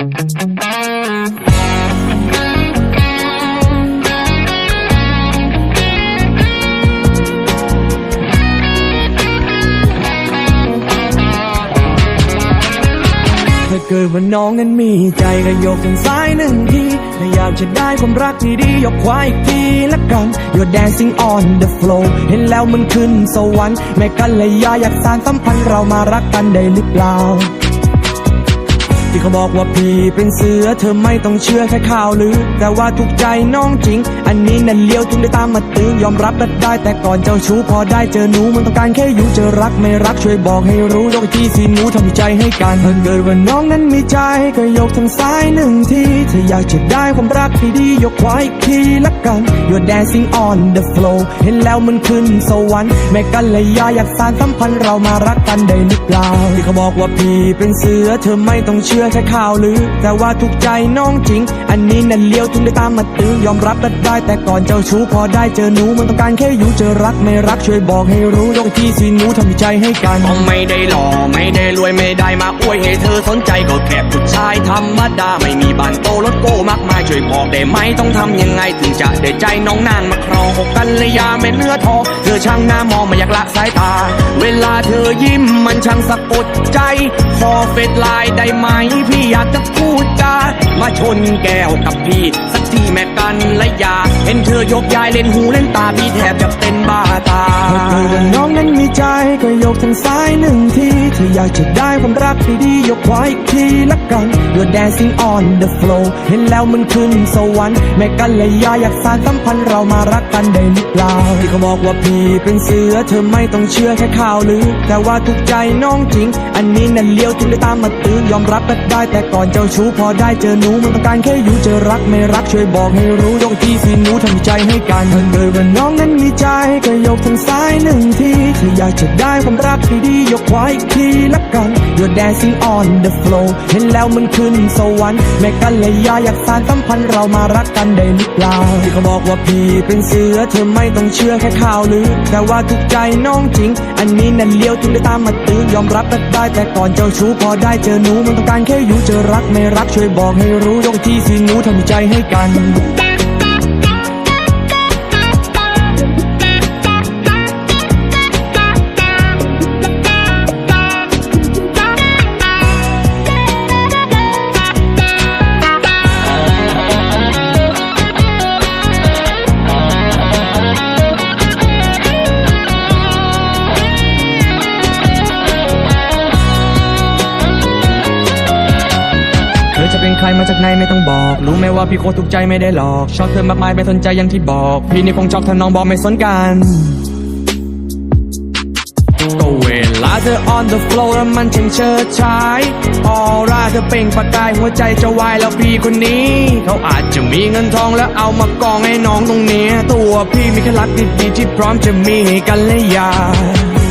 ถ้าเกิดว่าน้องนั้นมีใจก็ยกทางซ้ายหนึ่งทีถ้าอยากจะได้ความรักที่ดียกขวาอีกทีละกัน You're dancing on the floor เห็นแล้วมันขึ้นสวรรค์แม่กันเลยยาอยากสร้านสัมพันธ์เรามารักกันได้หรือเปล่า ที่เขาบอกว่าพี่เป็นเสือเธอไม่ต้องเชื่อแค่ข่าวลือ แต่ว่าถูกใจน้องจริง อันนี้นั่นเลี้ยวจึงได้ตามมาตื้อยอมรับได้ได้ แต่ก่อนเจ้าชู้พอได้เจอหนูมันต้องการแค่อยู่เจอรักไม่รักช่วยบอกให้รู้ยกที่สิหนูทำใจให้กันถ้าเกิดว่าน้องนั้นมีใจก็ยกทางซ้ายหนึ่งทีถ้าอยากจะได้ความรักที่ดียกขวาอีกทีละกัน You're dancing on the floor เห็นแล้วมันขึ้นสวรรค์แม่กันเลยยาอยากสานสัมพันธ์เรามารักกันได้หรือเปล่าที่เขาบอกว่าพี่เป็นเสือเธอไม่ต้องเชื่อแค่ข่าวลือ แต่ว่าถูกใจน้องจริง อันนี้นั่นเลี้ยวจึงได้ตามมาตื้อยอมรับได้ได้ แต่ก่อนเจ้าชู้พอได้เจอหนูมันต้องการแค่อยู่เจอรักไม่รักช่วยบอกให้รู้ยกที่สิหนูทำใจให้กันก็ไม่ได้หล่อไม่ได้รวยไม่ได้มาอวยให้เธอสนใจก็แค่ผู้ชายธรรมดาไม่มีบ้านโตรถโก้มากมายช่วยบอกได้ไหมต้องทำยังไงถึงจะได้ใจน้องนางมาครองอกกันเลยยาเม็ดเนื้อทองเธอช่างหน้ามองไม่อยากละสายตา เวลาเธอยิ้มมันช่างสะกดใจขอเฟดไลน์ได้ไหมพี่อยากจะพูดจามาชนแก้วกับพี่ สักทีแม่กันและยา เห็นเธอยกยายเล่นหูเล่นตาพี่แทบจะเป็นบ้าตาถ้าเกิดว่าน้องนั้นมีใจก็ยกทางซ้ายหนึ่งทีถ้าอยากจะได้ความรักที่ดียกขวาอีกทีละกัน You're dancing on the floor เห็นแล้วมันขึ้นสวรรค์แม่กันเลยยาอยากสานสัมพันธ์เรามารักกันได้หรือเปล่าที่เขาบอกว่าพี่เป็นเสือเธอไม่ต้องเชื่อแค่ข่าวลือแต่ว่าถูกใจน้องจริง อันนี้นั่นเลี้ยวจึงได้ตามมาตื้อยอมรับได้ได้แต่ก่อนเจ้าชู้พอได้เจอหนูมันต้องการแค่อยู่เจอรักไม่รักช่วยบอกให้รู้ยกที่สิหนูทำใจให้กันถ้าเกิดว่าน้องนั้นมีใจก็ยกทางซ้ายหนึ่งทีถ้าอยากจะได้ความรักที่ดียกขวาอีกทีละกัน You're dancing on the floor เห็นแล้วมันขึ้นสวรรค์แม่กันเลยยาอยากสานสัมพันธ์เรามารักกันได้หรือเปล่าที่เขาบอกว่าพี่เป็นเสือเธอไม่ต้องเชื่อแค่ข่าวลือแต่ว่าถูกใจน้องจริง อันนี้นั่นเลี้ยวจึงได้ตามมาตื้อยอมรับได้ได้แต่ก่อนเจ้าชู้พอได้เจอหนูมันต้องการแค่อยู่จะรักไม่รักช่วยบอกให้รู้ยกที่สิหนูทำใจให้กัน มาจากไหนไม่ต้องบอก รู้ไหมว่าพี่โคตรถูกใจไม่ได้หลอก ชอบเธอมากมายไม่สนใจอย่างที่บอก พี่นี่คงชอบถ้าน้องบอกไม่สนกันก็เวลาเธอ on the floor แล้วมันช่างเชิดชายออร่าเธอเป่งประกายหัวใจจะวายแล้วพี่คนนี้ เขาอาจจะมีเงินทองแล้วเอามากองให้น้องตรงเนี้ยตัวพี่มีแค่รักดีๆที่พร้อมจะมีให้กันและยา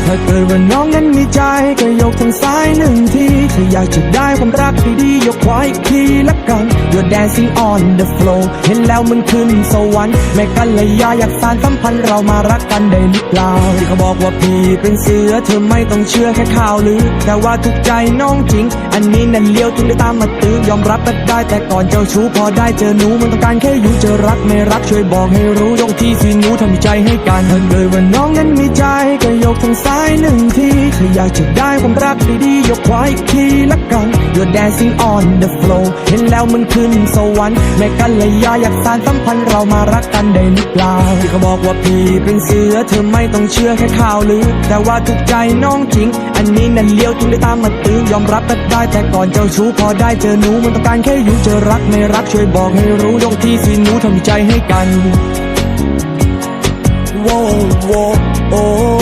ถ้าเกิดว่าน้องนั้นมีใจก็ยกทางซ้ายหนึ่งทีถ้าอยากจะได้ความรักที่ดียกขวาอีกทีละกัน You're dancing on the floor เห็นแล้วมันขึ้นสวรรค์แม่กันเลยยาอยากสานสัมพันธ์เรามารักกันได้หรือเปล่าที่เขาบอกว่าพี่เป็นเสือเธอไม่ต้องเชื่อแค่ข่าวลือ แต่ว่าถูกใจน้องจริง อันนี้นั่นเลี้ยวจึงได้ตามมาตื้อยอมรับได้ได้แต่ก่อนเจ้าชู้พอได้เจอหนูมันต้องการแค่อยู่เจอรักไม่รักช่วยบอกให้รู้ยกที่สิหนูทำใจให้กันถ้าเกิดว่าน้องนั้นมีใจก็ยกทางซ้ายหนึ่งทีถ้าอยากจะได้ความรักดีๆยกขวาอีกทีละกัน You're dancing on the floor เห็นแล้วมันขึ้นสวรรค์แม่กันเลยยาอยากสานสัมพันธ์เรามารักกันได้หรือเปล่าที่เขาบอกว่าพี่เป็นเสือเธอไม่ต้องเชื่อแค่ข่าวลือ แต่ว่าถูกใจน้องจริง อันนี้นั่นเลี้ยวจึงได้ตามมาตื้อยอมรับได้ได้แต่ก่อนเจ้าชู้พอได้เจอหนูมันต้องการแค่อยู่เจอรักไม่รักช่วยบอกให้รู้ยกที่สิหนูทำใจให้กันโว้วโว้